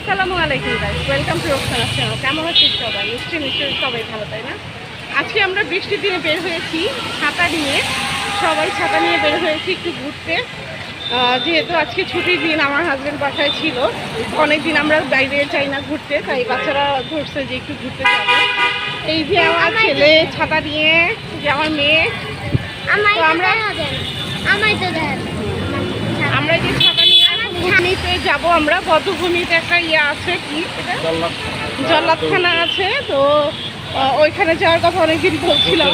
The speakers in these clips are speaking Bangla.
আসসালামু আলাইকুম guys welcome to Roksana channel কেমন আছিস সবাই? নিশ্চয়ই নিশ্চয়ই সবাই ভালো তাই না? আজকে আমরা বৃষ্টির দিনে বের হয়েছি ছাতা নিয়ে। সবাই ছাতা নিয়ে বের হয়েছি একটু ঘুরতে। যেহেতু আজকে ছুটির দিন আমার হাজব্যান্ড বাসায় ছিল অনেক দিন আমরা বাইরে চাই না ঘুরতে তাই বাচ্চারা ধরছে যে একটু ঘুরতে যাবে। এই যে আমার ছেলে ছাতা নিয়ে যে আমার মেয়ে। আমরা- আমরা যে ছাতা নিয়ে ভূমিতে যাব আমরা। বদ্ধভূমিতে একটা ইয়ে আছে কি এটা? জল্লাদখানা। আছে। তো ওইখানে যাওয়ার কথা অনেকদিন বলছিলাম।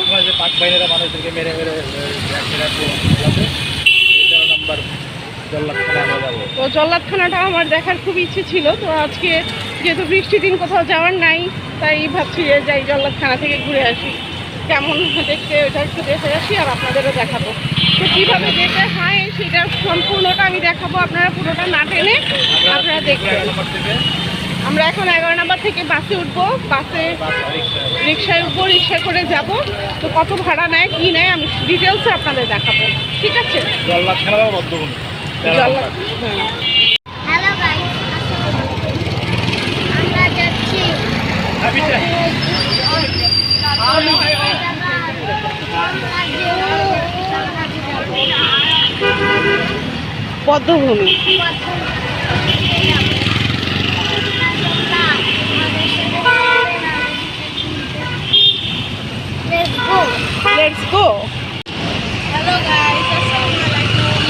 তো জল্লাদখানাটা আমার দেখার খুব ইচ্ছে ছিল। তো আজকে যেহেতু বৃষ্টির দিন কোথাও যাওয়ার নাই তাই ভাবছি যে যাই জল্লাদখানা থেকে ঘুরে আসি। কেমন দেখতে ওটা একটু দেখে আসি আর আপনাদেরও দেখাবো। তো কীভাবে যেতে হয় সেটা সম্পূর্ণটা আমি দেখাবো আপনারা পুরোটা না টেনে আপনারা দেখবেন আমরা এখন এগারো নাম্বার থেকে বাসে উঠবো। বাসে বাস রিক্সা রিক্সায় উঠবো রিক্সা করে যাব। তো কত ভাড়া নেয় কি নেয় আমি ডিটেলসে আপনাদের দেখাবো। ঠিক আছে? হ্যাঁ হ্যালো গাইস আমরা যাচ্ছি Padmabhumi Let's go. Let's go Hello guys, আসসালামু আলাইকুম।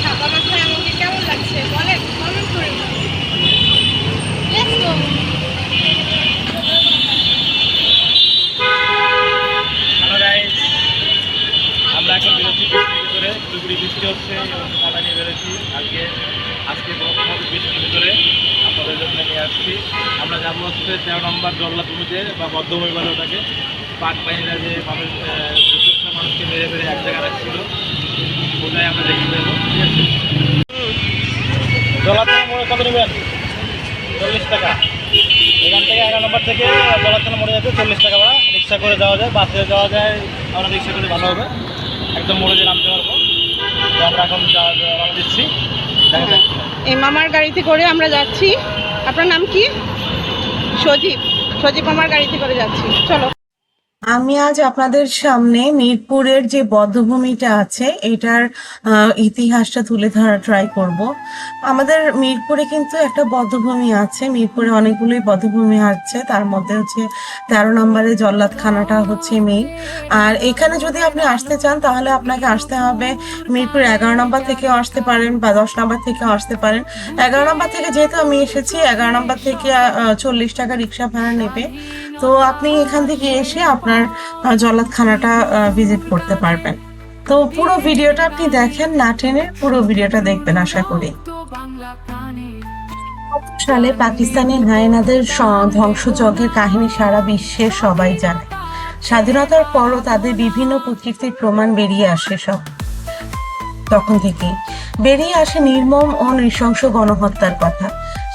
ছাতা মাথায় আমাকে কেমন লাগছে বলেন কমেন্ট করে Let's go. হ্যালো গাইস আমরা এখন বেরোচ্ছি বৃষ্টির ভিতরে টুকরি বৃষ্টি হচ্ছে এবং ছাতা নিয়ে বেরোচ্ছি। আজকে আজকে বর্তমানে বৃষ্টির ভিতরে আপনাদের জন্য নিয়ে আসছি। আমরা যাব হচ্ছে তেরো নম্বর জল্লাভূমিতে বা বদ্ধভূমি বলে ওটাকে পাক বাহিনীরা যে মানুষ মানুষকে মেরে মেরে এক জায়গায় রাখছিল ওটাই আমরা দেখতে দেবো চল্লিশ টাকা। এখান থেকে এগারো নম্বর থেকে চল্লিশ টাকা ভাড়া। রিক্সা করে যাওয়া যায়, বাসে যাওয়া যায়, আমরা রিক্সা করে ভালো হবে। একদম মোড়ে যে নামতে পারব। এই মামার গাড়িতে করে আমরা যাচ্ছি। আপনার নাম কি? সজীব। সজীব মামার গাড়িতে করে যাচ্ছি। চলো। আমি আজ আপনাদের সামনে মিরপুরের যে বধ্যভূমিটা আছে, এটার ইতিহাসটা তুলে ধরা ট্রাই করব। আমাদের মিরপুরে কিন্তু একটা বধ্যভূমি আছে, মিরপুরে অনেকগুলোই বধ্যভূমি আছে। তার মধ্যে হচ্ছে তেরো নম্বরে জল্লাদখানাটা হচ্ছে মেইন। আর এখানে যদি আপনি আসতে চান, তাহলে আপনাকে আসতে হবে মিরপুর এগারো নম্বর থেকেও আসতে পারেন বা দশ নম্বর থেকেও আসতে পারেন। এগারো নম্বর থেকে যেহেতু আমি এসেছি, এগারো নম্বর থেকে চল্লিশ টাকা রিক্সা ভাড়া নেবে। তো আপনি এখান থেকে এসে আপনার আহ, জল্লাদখানাটা ভিজিট করতে পারবেন। তো পুরো ভিডিওটা আপনি দেখেন না টেনে পুরো ভিডিওটা দেখবেন আশা করি। সালে পাকিস্তানের হায়নাদের ধ্বংসযজ্ঞের কাহিনী সারা বিশ্বের সবাই জানে। স্বাধীনতার পরও তাদের বিভিন্ন কুকীর্তির প্রমাণ বেরিয়ে আসে সব। তখন থেকে বেরিয়ে আসে নির্মম ও নৃশংস গণহত্যার কথা।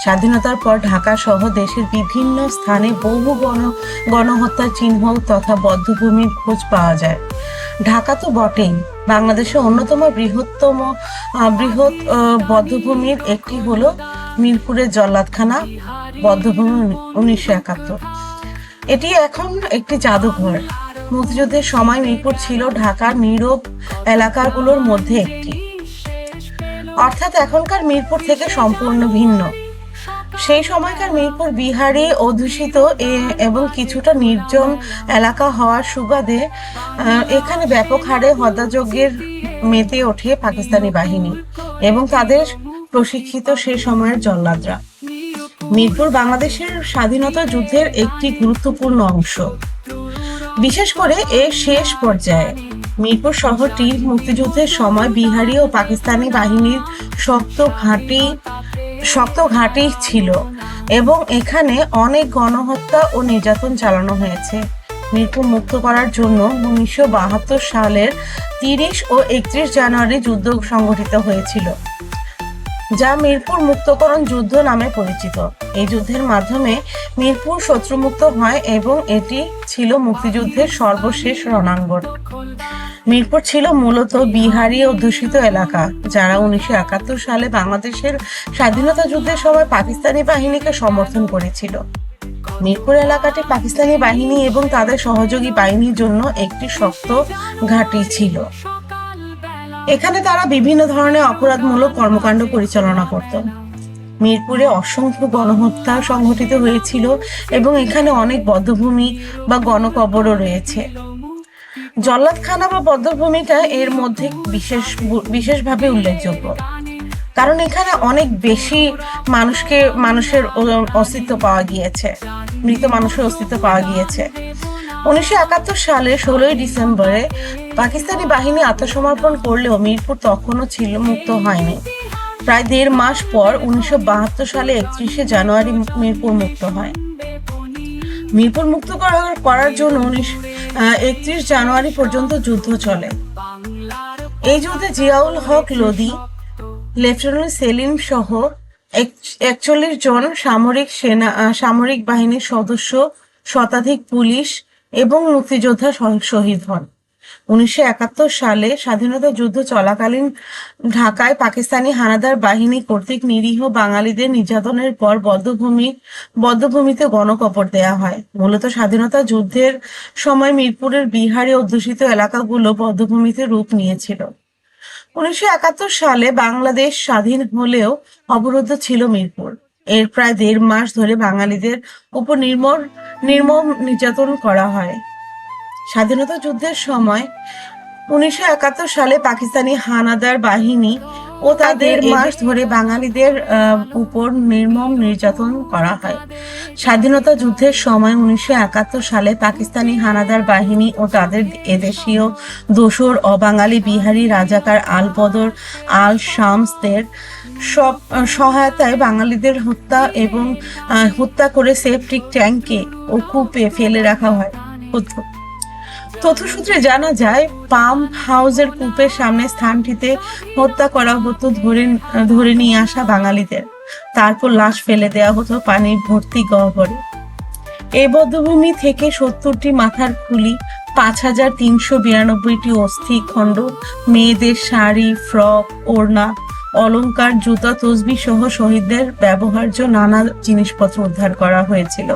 স্বাধীনতার পর ঢাকা সহ দেশের বিভিন্ন স্থানে বহু গণ, গণহত্যার চিহ্ন তথা বদ্ধভূমির খোঁজ পাওয়া যায়। ঢাকা তো বটেই। বাংলাদেশের অন্যতম বৃহত্তম বৃহৎ বদ্ধভূমির একটি হলো মিরপুরের জল্লাদখানা, বদ্ধভূমি উনিশশো একাত্তর। এটি এখন একটি জাদুঘর। মুক্তিযুদ্ধের সময় মিরপুর ছিল ঢাকার নীরব এলাকাগুলোর মধ্যে একটি। অর্থাৎ এখনকার মিরপুর থেকে সম্পূর্ণ ভিন্ন। সেই সময়কার মিরপুর বিহারে অধ্যুষিত এবং কিছুটা নির্জন এলাকা হওয়ার সুবাদে এখানে ব্যাপক হারে হত্যাযজ্ঞের মেতে ওঠে পাকিস্তানি বাহিনী এবং তাদের প্রশিক্ষিত সে সময়ের জল্লাদরা। মিরপুর বাংলাদেশের স্বাধীনতা যুদ্ধের একটি গুরুত্বপূর্ণ অংশ। বিশেষ করে এর শেষ পর্যায়ে মিরপুর শহরটি মুক্তিযুদ্ধের সময় বিহারি ও পাকিস্তানি বাহিনীর শক্ত ঘাঁটি শক্ত ঘাঁটি ছিল এবং এখানে অনেক গণহত্যা ও নির্যাতন চালানো হয়েছে। মিরপুর মুক্ত করার জন্য উনিশশো বাহাত্তর সালের তিরিশ ও একত্রিশ জানুয়ারি যুদ্ধ সংগঠিত হয়েছিল, যা মিরপুর মুক্তকরণ যুদ্ধ নামে পরিচিত। এই যুদ্ধের মাধ্যমে মিরপুর শত্রুমুক্ত হয় এবং এটি ছিল মুক্তিযুদ্ধের সর্বশেষ রণাঙ্গন। মিরপুর ছিল মূলত বিহারি অধ্যুষিত এলাকা, যারা উনিশশো একাত্তর সালে বাংলাদেশের স্বাধীনতা যুদ্ধের সময় পাকিস্তানি বাহিনীকে সমর্থন করেছিল। মিরপুর এলাকাটি পাকিস্তানি বাহিনী এবং তাদের সহযোগী বাহিনীর জন্য একটি শক্ত ঘাঁটি ছিল। এখানে তারা বিভিন্ন ধরনের অপরাধমূলক কর্মকাণ্ড পরিচালনা করত। মিরপুরে অসংখ্য গণহত্যা সংঘটিত হয়েছিল এবং এখানে অনেক বদ্ধভূমি বা গণকবরও রয়েছে। জল্লাদখানা বা বদ্ধভূমিটা এর মধ্যে বিশেষ বিশেষভাবে উল্লেখযোগ্য। কারণ এখানে অনেক বেশি মানুষকে, মানুষের অস্তিত্ব পাওয়া গিয়েছে, মৃত মানুষের অস্তিত্ব পাওয়া গিয়েছে। উনিশশো একাত্তর সালে ষোলোই ডিসেম্বরে পাকিস্তানি বাহিনী আত্মসমর্পণ করলেও মিরপুর তখনও ছিল মুক্ত হয়নি। প্রায় দেড় মাস পর উনিশশো বাহাত্তর সালে একত্রিশে জানুয়ারি মিরপুর মুক্ত হয়। মিরপুর মুক্ত করার জন্য উনিশ একত্রিশ জানুয়ারি পর্যন্ত যুদ্ধ চলে। এই যুদ্ধে জিয়াউল হক লোদি লেফটেন্যান্ট সেলিম সহ একচল্লিশ জন সামরিক সেনা সামরিক বাহিনীর সদস্য, শতাধিক পুলিশ এবং মুক্তিযোদ্ধা শহীদ হন। উনিশশো একাত্তর সালে স্বাধীনতা যুদ্ধ চলাকালীন ঢাকায় পাকিস্তানি হানাদার বাহিনী কর্তৃক নিরীহ বাঙালিদের নির্যাতনের পর বদ্ধভূমি, বদ্ধভূমিতে গণকবর দেয়া হয়। মূলত স্বাধীনতা যুদ্ধের সময় মিরপুরের বিহারে অধ্যুষিত এলাকাগুলো বদ্ধভূমিতে রূপ নিয়েছিল। উনিশশো একাত্তর সালে বাংলাদেশ স্বাধীন হলেও অবরুদ্ধ ছিল মিরপুর। এর প্রায় দেড় মাস ধরে বাঙালিদের উপর নির্মম নির্মম নির্যাতন করা হয়। স্বাধীনতা যুদ্ধের সময় উনিশশো একাত্তর সালে পাকিস্তানি হানাদার বাহিনী ও তাদের মাস ধরে বাঙালিদের উপর নির্মম নির্যাতন করা হয় স্বাধীনতা যুদ্ধের সময় উনিশশো একাত্তর সালে পাকিস্তানি হানাদার বাহিনী ও তাদের এদেশীয় দোসর অবাঙালি বিহারি রাজাকার আল বদর আল শামসদের সব সহায়তায় বাঙালিদের হত্যা এবং হত্যা করে সেফটিক ট্যাঙ্কে ও কূপে ফেলে রাখা হয়। তথ্যসূত্রে জানা যায় পাম্প হাউসের কূপের সামনে স্থানটিতে হত্যা করা হতো ধরে ধরে নিয়ে আসা বাঙালিদের। তারপর লাশ ফেলে দেওয়া হতো পানির ভর্তি গহ্বরে। এই বদ্ধভূমি থেকে সত্তরটি মাথার খুলি পাঁচ হাজার তিনশো বিরানব্বইটি অস্থি খণ্ড, মেয়েদের শাড়ি, ফ্রক, ওড়না, অলংকার, জুতা তসবি সহ শহীদদের ব্যবহার্য নানা জিনিসপত্র উদ্ধার করা হয়েছিল।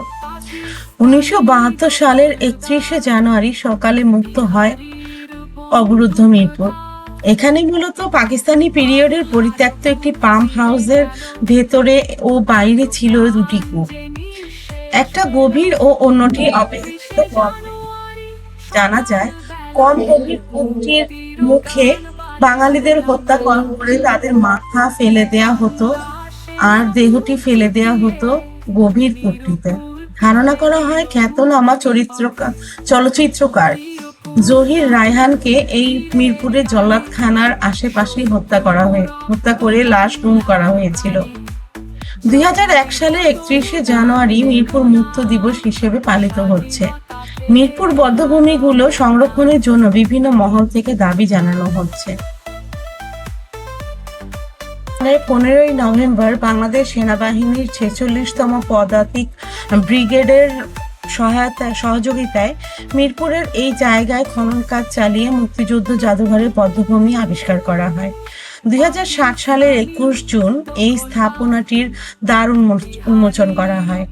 উনিশশো বাহাত্তর সালের একত্রিশে জানুয়ারি সকালে মুক্ত হয় অবরুদ্ধ মিরপুর। এখানে মূলত পাকিস্তানি পিরিয়ডের পরিত্যক্ত একটি পাম্প হাউসের ভেতরে ও বাইরে ছিল দুটি কূপ। একটা গভীর ও অন্যটি অপেক্ষিত জানা যায়, কম গভীর কূপটির মুখে বাঙালিদের হত্যা করে তাদের মাথা ফেলে দেয়া হতো আর দেহটি ফেলে দেয়া হতো গভীর কূপটিতে। ধারণা করা হয় খ্যাতনামা চরিত্রকার চলচ্চিত্রকার। জহির রায়হানকে এই মিরপুরের জল্লাদখানার আশেপাশে হত্যা করা হয়ে হত্যা করে লাশ গুম করা হয়েছিল। দুই এক সালে একত্রিশে জানুয়ারি মিরপুর মুক্ত দিবস হিসেবে পালিত হচ্ছে। মিরপুর বদ্ধভূমিগুলো সংরক্ষণের জন্য বিভিন্ন মহল থেকে দাবি জানানো হচ্ছে। পনেরোই নভেম্বর বাংলাদেশ সেনাবাহিনীর ছেচল্লিশতম পদাতিক ব্রিগেডের সহায়তা সহযোগিতায় মিরপুরের এই জায়গায় খনন কাজ চালিয়ে মুক্তিযুদ্ধ জাদুঘরের পদ্মভূমি আবিষ্কার করা হয়। দু হাজার সাত সালের একুশ জুন এই স্থাপনাটির দ্বার উন্মোচন করা হয়।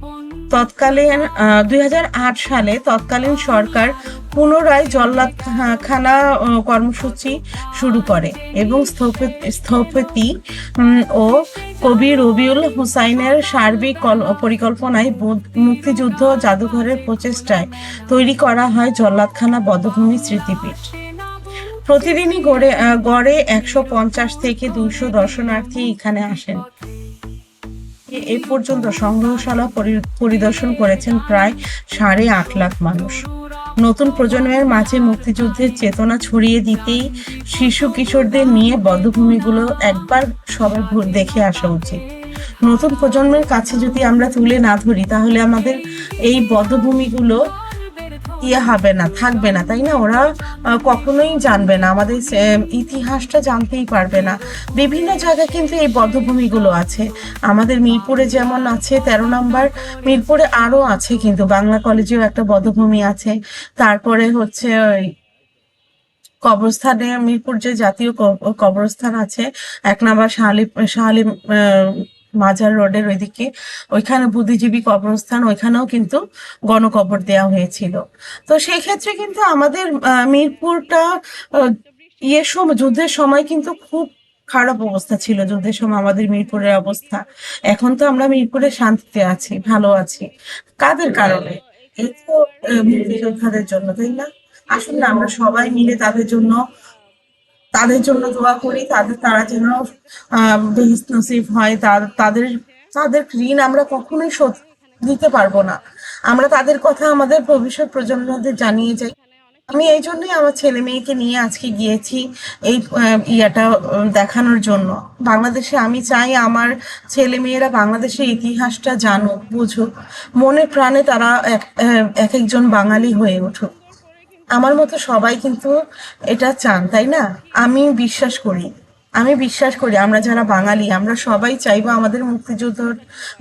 তৎকালীন দুই হাজার আট সালে তৎকালীন সরকার পুনরায় জল্লাদখানা কর্মসূচি শুরু করে এবং স্থপতি ও কবি রবিউল হুসাইনের সার্বিক কল- পরিকল্পনায় মুক্তিযুদ্ধ জাদুঘরের প্রচেষ্টায় তৈরি করা হয় জল্লাদখানা বদ্ধভূমি স্মৃতিপীঠ। প্রতিদিনই গড়ে গড়ে একশো পঞ্চাশ থেকে দুইশো দর্শনার্থী এখানে আসেন। এ- পর্যন্ত সংগ্রহশালা পরি- পরিদর্শন করেছেন প্রায় সাড়ে আট লাখ মানুষ। নতুন প্রজন্মের মাঝে মুক্তিযুদ্ধের চেতনা ছড়িয়ে দিতেই শিশু কিশোরদের নিয়ে বদ্ধভূমিগুলো একবার সবার দেখে আসা উচিত। নতুন প্রজন্মের কাছে যদি আমরা তুলে না ধরি, তাহলে আমাদের এই বদ্ধভূমিগুলো ইয়ে হবে না, থাকবে না, তাই না? ওরা কখনোই জানবে না। আমাদের ইতিহাসটা জানতেই পারবে না। বিভিন্ন জায়গায় কিন্তু এই বদ্ধভূমিগুলো আছে। আমাদের মিরপুরে যেমন আছে, তেরো নম্বর মিরপুরে আরও আছে কিন্তু। বাংলা কলেজেও একটা বদ্ধভূমি আছে। তারপরে হচ্ছে ওই কবরস্থানে মিরপুর যে জাতীয় কবরস্থান আছে, এক নাম্বার শাহালি শাহালি মাজার রোডের ওইদিকে। ওইখানে বুদ্ধিজীবী কবরস্থান, ওইখানেও কিন্তু গণকবর দেওয়া হয়েছিল। তো সেই ক্ষেত্রে কিন্তু আমাদের মিরপুরটা ইয়ে সময় যুদ্ধের সময় কিন্তু খুব খারাপ অবস্থা ছিল। যুদ্ধের সময় আমাদের মিরপুরের অবস্থা। এখন তো আমরা মিরপুরে শান্তিতে আছি, ভালো আছি। কাদের কারণে? এই তো মুক্তিযোদ্ধাদের জন্য, তাই না? আসুন না, আমরা সবাই মিলে তাদের জন্য তাদের জন্য দোয়া করি, তাদের, তারা যেন বেহিস হয় তাদের তাদের ঋণ আমরা কখনোই শোধ দিতে পারব না। আমরা তাদের কথা আমাদের ভবিষ্যৎ প্রজন্মদের জানিয়ে যাই। আমি এই জন্যই আমার ছেলে মেয়েকে নিয়ে আজকে গিয়েছি এই ইয়াটা দেখানোর জন্য। বাংলাদেশে আমি চাই আমার ছেলে মেয়েরা বাংলাদেশের ইতিহাসটা জানুক, বুঝুক। মনে প্রাণে তারা এক একজন বাঙালি হয়ে উঠুক। আমার মতো সবাই কিন্তু এটা চান, তাই না? আমি বিশ্বাস করি। আমি বিশ্বাস করি, আমরা যারা বাঙালি, আমরা সবাই চাইব আমাদের মুক্তিযুদ্ধ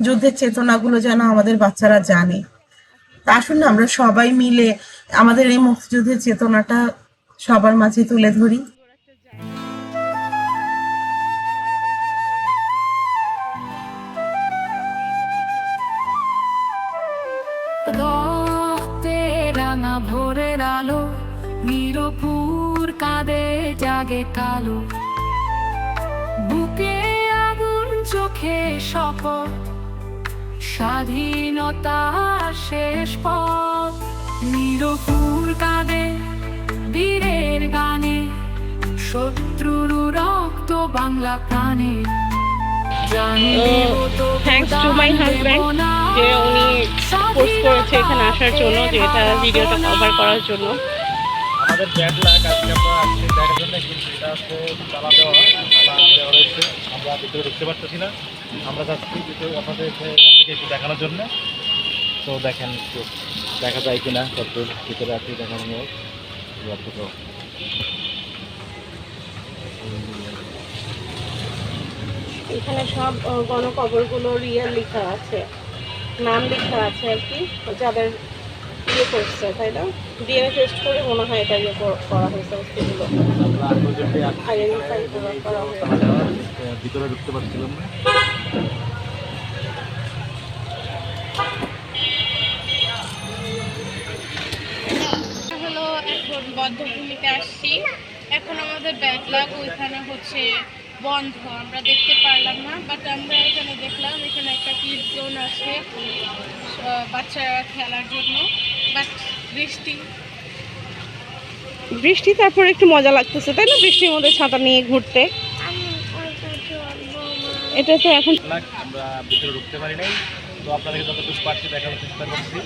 যুদ্ধের চেতনাগুলো যেন আমাদের বাচ্চারা জানে। আসুন না, আমরা সবাই মিলে আমাদের এই মুক্তিযুদ্ধের চেতনাটা সবার মাঝে তুলে ধরি। রাঙা ভোরের আলো নিরপুর কাঁদে জাগে কালো। বুকে আগুন চোখে শপথ স্বাধীনতার শেষ পথ। নিরপুর কাঁদে বীরের গানে শত্রুর রক্ত বাংলা প্রাণে। থ্যাঙ্কস টু মাই হাজব্যান্ড যে উনি পোস্ট করেছে এখানে আসার জন্য যে এটা ভিডিওটা কভার করার জন্য। আমাদের ব্যাড লাগ আজকে আমরা আসছি দেখার জন্য কিন্তু এটা হচ্ছে তালা দেওয়া তালা দেওয়া রয়েছে আমরা ভিতরে ঢুকতে পারতেছি না। আমরা যাচ্ছি কিন্তু আপনাদের এখান থেকে একটু দেখানোর জন্য। তো দেখেন একটু দেখা যায় কিনা কত ভিতরে আছি দেখানো হোক এখানে সব গণকবরগুলো রিয়েল লেখা আছে। নাম লেখা আছে আর কি যাদের ইয়ে করছে তাই না? ডিএনএ টেস্ট করে মনে হয় এটা ইয়ে কর- করা হয়েছে বস্তুগুলো আইডেন্টিফাই করা হয়েছে। তালা দেওয়া, আহ, ভিতরে ঢুকতে পারছিলাম না। হলো এখন বদ্ধভূমিতে আসছি। এখন আমাদের ব্যাড লাগ ওইখানে হচ্ছে বন্ধ আমরা দেখতে পারলাম না বাট আমরা এখানে দেখলাম এখানে একটা কিড জোন আছে বাচ্চারা খেলার জন্য বাট বৃষ্টি। বৃষ্টি তারপর একটু মজা লাগতেছে তাই না? বৃষ্টির মধ্যে ছাতা নিয়ে ঘুরতে। এটা তো এখন আমরা ভিতরে ঢুকতে পারি নাই। তো আপনাদেরকে যতটুকু পারছি দেখানোর চেষ্টা করছি।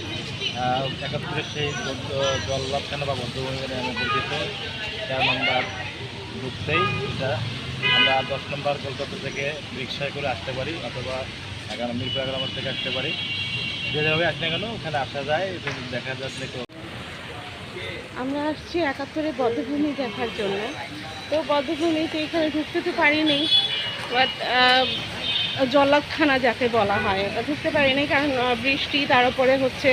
আহ, একাত্তরের সেই জল্লাভখানা বা বন্ধুভূমি নামে পরিচিত চার নম্বর ঢুকতেই এটা আমরা দশ নম্বর কলকাতা থেকে রিক্সায় করে আসতে পারি, অথবা এগারো মিরপুর এগারো থেকে আসতে পারি। যে যেভাবে আসতে গেল ওখানে আসা যায় দেখা যাচ্ছে আমরা আসছি একাত্তরের বদ্ধভূমি দেখার জন্য। তো বদ্ধভূমিতে এখানে ঢুকতে তো পারিনি বাট জল্লাদখানা যাকে বলা হয়, ওটা ঢুকতে পারিনি কারণ বৃষ্টি, তার উপরে হচ্ছে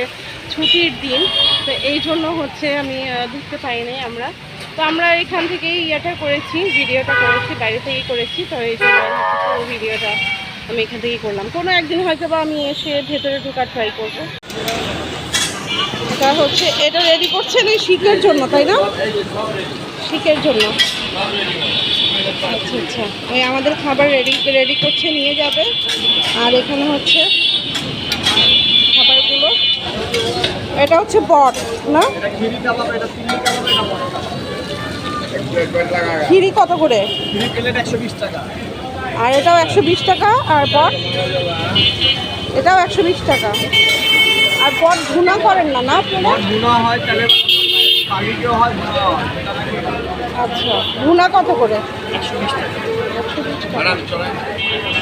ছুটির দিন। তো এই জন্য হচ্ছে আমি ঢুকতে পারিনি আমরা। তো আমরা এখান থেকেই ইয়েটা করেছি, ভিডিওটা করেছি, বাইরে থেকেই করেছি, তো এই জন্য ভিডিওটা আমি এখান থেকেই করলাম। কোনো একদিন হয়তো বা আমি এসে ভেতরে ঢোকার ট্রাই করব। এটা হচ্ছে, এটা রেডি করছেন এই শীতের জন্য, তাই না? শীতের জন্য। আচ্ছা আচ্ছা। ওই আমাদের খাবার রেডি রেডি করছে, নিয়ে যাবে। আর এখানে হচ্ছে খাবারগুলো। এটা হচ্ছে বট, না? খিরি কত করে? আর এটাও একশো বিশ টাকা আর বট? এটাও একশো বিশ টাকা। আর বট ভুনা করেন না না আচ্ছা ভুনা কত করে?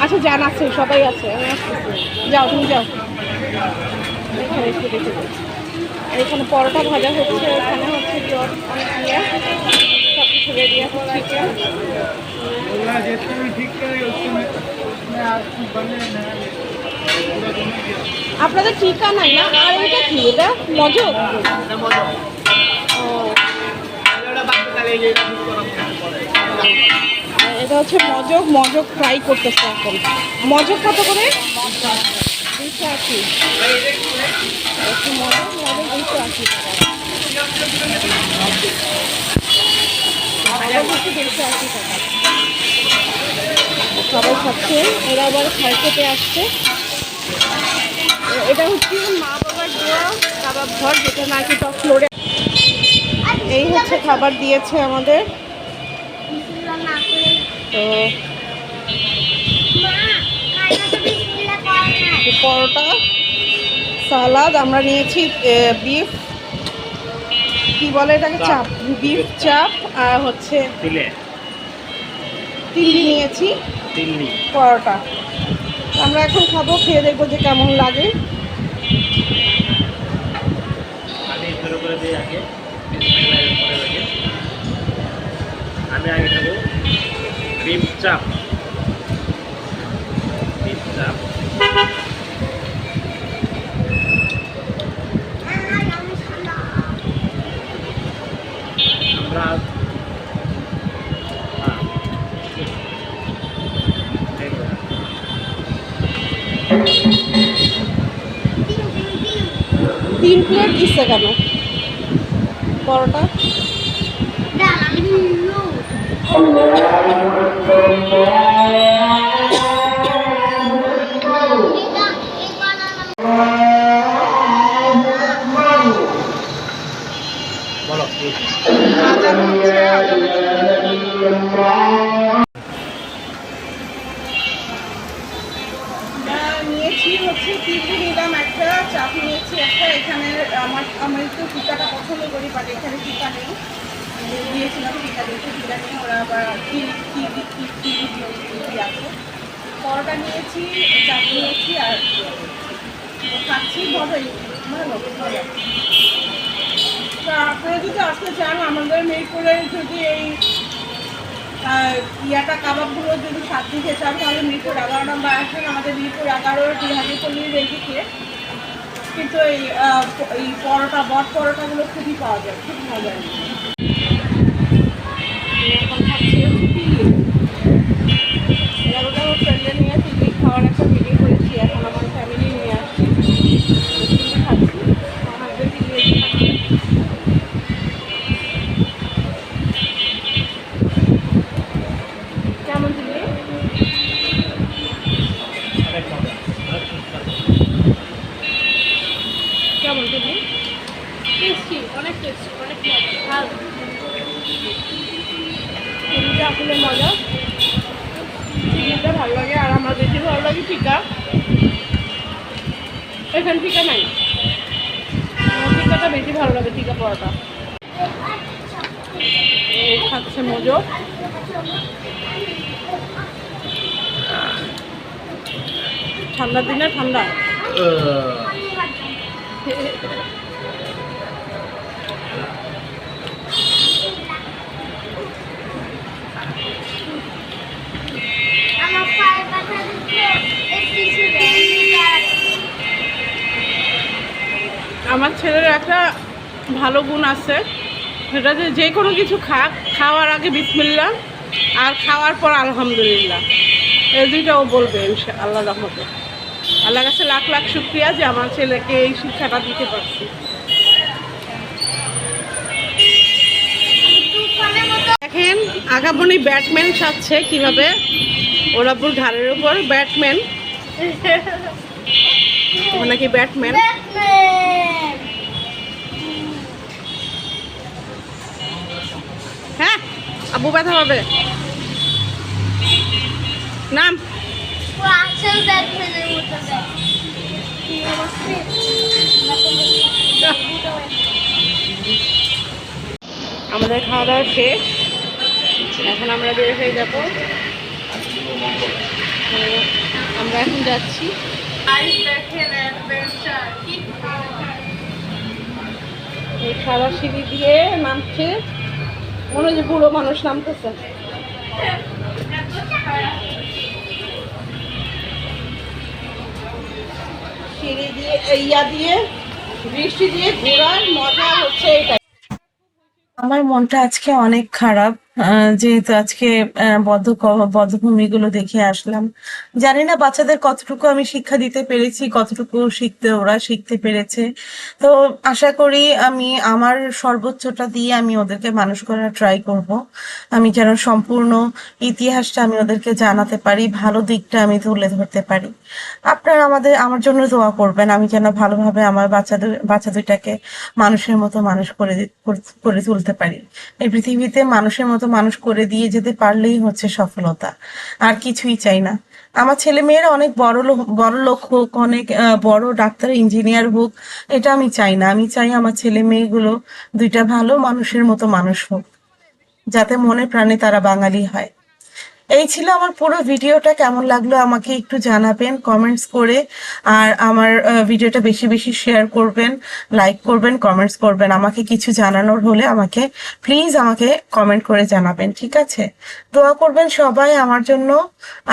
আচ্ছা জান আছে সবাই আছে যাও তুমি যাও। এখানে এখানে পরোটা ভাজা হচ্ছে এখানে হচ্ছে কি কিছু রেডি আছে চিকেন যে তুমি ঠিক করে उसमें मैं आपको बने ना আপনাদের টিকা নাই না আর এটা কি এটা মজক ও এটা বাচ্চা চালিয়ে গিয়ে এটা হচ্ছে মজক মজক ফ্রাই করতেছে এখন মজক কত করে দুশো আশি একটু মজক মজক দুশো আশি টাকা সবাই খাচ্ছে এরা আবার খাই খেতে আসছে। এটা হচ্ছে মা বাবার দেওয়া কাবাব ঘর যেটা নাকি টপ ফ্লোরে এই হচ্ছে খাবার দিয়েছে আমাদের। তো পরোটা সালাদ আমরা নিয়েছি বিফ। কি বলে এটাকে? চাপ। বিফ চাপ আর হচ্ছে তিলে? তিল্লি নিয়েছি। দিল্লি পরোটা। আমরা এখন খাব খেয়ে দেখব যে কেমন লাগে। আমি শুরু করে দিই আগে। বিসমিল্লাহির পরে লাগে আমি আগে খাব। ডিম চাপ বিফ চাপ আমরা হ্যাঁ। এই তো। তিন প্লেট দিচ্ছে কেন? পরোটা? বলো পরোটা নিয়েছি চাপ নিয়েছি আর খাচ্ছি ভালো তা আপনারা যদি আসতে চান, আমাদের মিরপুরে যদি এই ইয়াটা কাবাবগুলো যদি সাত দিতে চান তাহলে মিরপুর এগারো নম্বর আসেন আমাদের মিরপুর এগারোর বিহারিপল্লির এদিকে। কিন্তু এই এই পরোটা, বট পরোটাগুলো খুবই পাওয়া যায় খুব আমি এখন খাচ্ছি হচ্ছে তিল্লি। এগারোটা আমার ফ্রেন্ডে নিয়ে তিল্লি খাওয়ার একটা ভিডিও করেছি এখন আমার ফ্যামিলি নিয়ে আসছি তিল্লি খাচ্ছি আমার হাজবেন্ড তিল্লি এসে খাচ্ছে কেমন দিলি অনেক মজা অনেক সুস্বাদু কেমন দিলি টেস্টি অনেক টেস্টি অনেক মজা ভালো চিনিটা আসলে মজা চিনিটা ভালো লাগে আর আমার বেশি এখান ফিকা? এখানে টিকা নাই? ফিকাটা টিকাটা বেশি ভালো লাগে টিকা পরোটা। খাচ্ছে মজো। ঠান্ডার দিনে ঠান্ডা? আমার ছেলের একটা ভালো গুণ আছে। সেটা যে যে কোনো কিছু খাক, খাওয়ার আগে বিসমিল্লা আর খাওয়ার পর আলহামদুলিল্লাহ। এই দুইটা ও বলবে আল্লাহ রহমতে। আল্লাহ কাছে লাখ লাখ শুক্রিয়া যে আমার ছেলেকে এই শিক্ষাটা দিতে পারছি। দেখেন আগামনী ব্যাটম্যান সাজছে কীভাবে? ওরাপুর ঘাড়ের উপর ব্যাটম্যান ও নাকি ব্যাটম্যান? হ্যাঁ আবু ব্যথা হবে নাম। আমাদের খাওয়া দাওয়া শেষ। এখন আমরা বের হয়ে যাব। আমরা এখন যাচ্ছি। এই সারা সিঁড়ি দিয়ে নামছে। মনে হয় বুড়ো মানুষ নামতেছে। সিঁড়ি দিয়ে, ইয়া দিয়ে, বৃষ্টি দিয়ে ঘোরার মজা হচ্ছে এটাই আমার মনটা আজকে অনেক খারাপ। যেহেতু আজকে বদ্ধ বদ্ধভূমিগুলো দেখে আসলাম। জানি না বাচ্চাদের কতটুকু আমি শিক্ষা দিতে পেরেছি, কতটুকু শিখতে, ওরা শিখতে পেরেছে। তো আশা করি আমি, আমার সর্বোচ্চটা দিয়ে আমি ওদেরকে মানুষ করার ট্রাই করব। আমি যেন সম্পূর্ণ ইতিহাসটা আমি ওদেরকে জানাতে পারি, ভালো দিকটা আমি তুলে ধরতে পারি। আপনারা আমাদের, আমার জন্য দোয়া করবেন, আমি যেন ভালোভাবে আমার বাচ্চাদের, বাচ্চা দুইটাকে মানুষের মতো মানুষ করে- করে তুলতে পারি। এই পৃথিবীতে মানুষের মতো মানুষ করে দিয়ে যেতে পারলেই হচ্ছে সফলতা। আর কিছুই চাই না। আমার ছেলে মেয়েরা অনেক বড় লোক বড় লোক হোক, অনেক বড় ডাক্তার, ইঞ্জিনিয়ার হোক, এটা আমি চাই না। আমি চাই আমার ছেলে মেয়েগুলো দুইটা ভালো মানুষের মতো মানুষ হোক, যাতে মনে প্রাণে তারা বাঙালি হয়। এই ছিল আমার পুরো ভিডিওটা, কেমন লাগল আমাকে একটু জানাবেন কমেন্টস করে। আর আমার ভিডিওটা বেশি বেশি শেয়ার করবেন লাইক করবেন কমেন্টস করবেন। আমাকে কিছু জানানোর হলে আমাকে প্লিজ আমাকে কমেন্ট করে জানাবেন, ঠিক আছে? দোয়া করবেন সবাই আমার জন্য।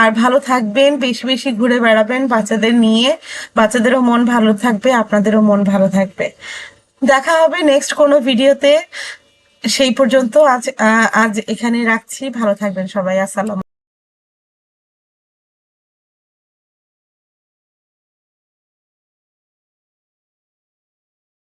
আর ভালো থাকবেন, বেশি বেশি ঘুরে বেড়াবেন বাচ্চাদের নিয়ে। বাচ্চাদেরও মন ভালো থাকবে, আপনাদেরও মন ভালো থাকবে। দেখা হবে নেক্সট কোনো ভিডিওতে। সেই পর্যন্ত আজ আজ এখানে রাখছি। ভালো থাকবেন সবাই। আসসালাম